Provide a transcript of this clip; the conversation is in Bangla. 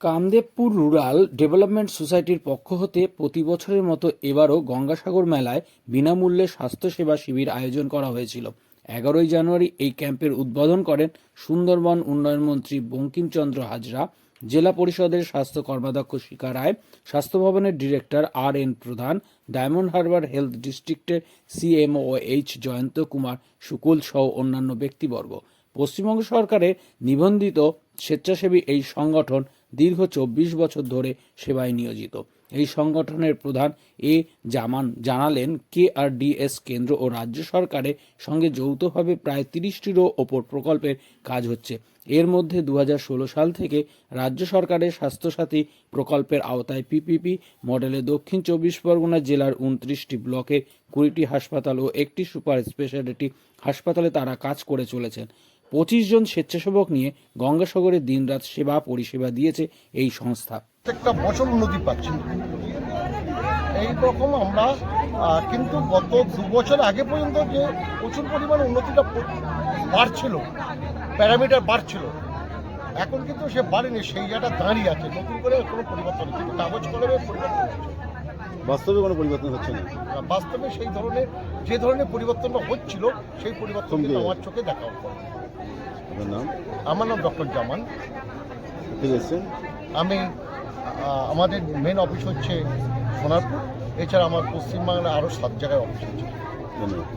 কামদেবপুর রুরাল ডেভেলপমেন্ট সোসাইটির পক্ষ হতে প্রতি বছরের মতো এবারও গঙ্গাসাগর মেলায় বিনামূল্যে স্বাস্থ্যসেবা শিবির আয়োজন করা হয়েছিল। এগারোই জানুয়ারি এই ক্যাম্পের উদ্বোধন করেন সুন্দরবন উন্নয়ন মন্ত্রী বঙ্কিমচন্দ্র হাজরা, জেলা পরিষদের স্বাস্থ্য কর্মাধ্যক্ষ শিখা রায়, স্বাস্থ্য ভবনের director R N Pradhan, Diamond Harbour health ডিস্ট্রিক্টের সিএমও এইচ জয়ন্ত কুমার শুকুল সহ অন্যান্য ব্যক্তিবর্গ। পশ্চিমবঙ্গ সরকারের নিবন্ধিত স্বেচ্ছাসেবী এই সংগঠন দীর্ঘ চব্বিশ বছর ধরে সেবায় নিয়োজিত। এই সংগঠনের প্রধান এ জামান জানালেন কে কেআরডিএস কেন্দ্র ও রাজ্য সরকারের সঙ্গে যৌথভাবে প্রায় তিরিশটিরও ওপর প্রকল্পের কাজ হচ্ছে। এর মধ্যে দু হাজার ষোলো সাল থেকে রাজ্য সরকারের স্বাস্থ্যসাথী প্রকল্পের আওতায় পিপিপি মডেলে দক্ষিণ চব্বিশ পরগনা জেলার উনত্রিশটি ব্লকের কুড়িটি হাসপাতাল ও একটি সুপার স্পেশালিটি হাসপাতালে তারা কাজ করে চলেছেন। পঁচিশ জন স্বেচ্ছাসেবক নিয়ে গঙ্গাসাগরে দিনরাত সেবা পরিষেবা দিয়েছে এই সংস্থা। প্রত্যেকটা বছর উন্নতি পাচ্ছি। এই রকম আমরা কিন্তু গত দু বছর আগে পর্যন্ত যে প্রচুর পরিমাণ উন্নতিটা বাড়ছিল, প্যারামিটার বাড়ছিল, এখন কিন্তু সে বাড়েনি, সেই জায়গাটা দাঁড়িয়ে আছে। নতুন করে কোনো পরিবর্তন না। কাগজ কলমে পরিবর্তন বাস্তবে কোনো পরিবর্তন হচ্ছে না। বাস্তবে সেই ধরনের যে ধরনের পরিবর্তনটা হচ্ছিল সেই পরিবর্তন কিন্তু আমার চোখে দেখা আপনার নাম? আমার নাম ডক্টর জামান। ঠিক আছে। আমি আমাদের মেন অফিস হচ্ছে সোনারপুর। এছাড়া আমার পশ্চিমবাংলার আরও সাত জায়গায় অফিস হচ্ছে ধন্যবাদ।